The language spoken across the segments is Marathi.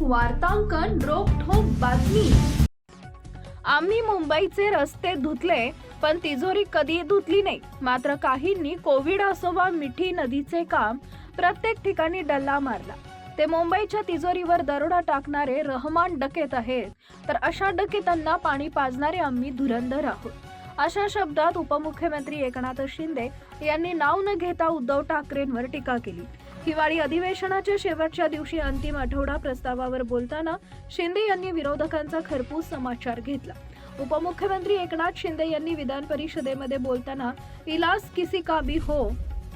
वार्तांकन रोखोक बातमी. आम्ही मुंबईचे रस्ते धुतले पण तिजोरी कधी धुतली नाही. मात्र काहींनी कोविड असो वा मिठी नदीचे काम प्रत्येक ठिकाणी डल्ला मारला. ते मुंबईच्या तिजोरीवर दरोडा टाकणारे रहमान डकेत आहेत. तर अशा डकेतांना पाणी पाजणारे आम्ही धुरंधर आहोत. अशा शब्दात उपमुख्यमंत्री एकनाथ शिंदे यांनी नाव न घेता उद्धव ठाकरेंवर टीका केली. हिवाळी अधिवेशनाच्या शेवटच्या दिवशी अंतिम आठवडा प्रस्तावावर बोलताना शिंदे यांनी विरोधकांचा खरपूस समाचार घेतला. उपमुख्यमंत्री एकनाथ शिंदे यांनी विधान परिषदेमध्ये बोलताना इलाज किसी का भी हो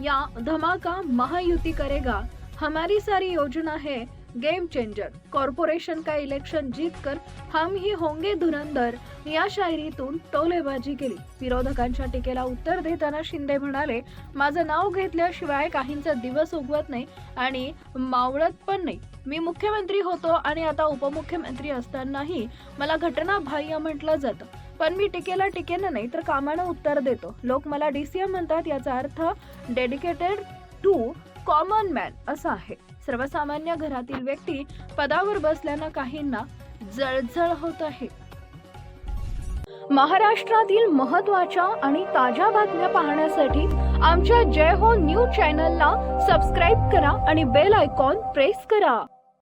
या धमाका महायुती करेगा हमारी सारी योजना है गेम चेंजर कॉर्पोरेशन का इलेक्शन जीत कर हम ही होंगे धुरंधर. या शायरीतून टोलेबाजी केली. विरोधकांच्या टीकेला उत्तर देताना शिंदे म्हणाले माझं नाव घेतल्याशिवाय काहींचा दिवस उगवत नाही आणि मावळत पण नाही. मी मुख्यमंत्री होतो आणि आता उपमुख्यमंत्री असतानाही मला घटना बाह्य म्हटलं जातं. पण मी टीकेला टीकेनं नाही तर कामानं उत्तर देतो. लोक मला डीसीएम म्हणतात याचा अर्थ डेडिकेटेड टू कॉमन मॅन असा आहे. सर्वसामान्य घरातील व्यक्ती पदावर बसल्यानं काहींना जळजळ होत आहे. महाराष्ट्रातील महत्त्वाच्या आणि ताज्या बातम्या पाहण्यासाठी आमच्या जय हो न्यूज चॅनलला सबस्क्राईब करा आणि बेल आयकॉन प्रेस करा.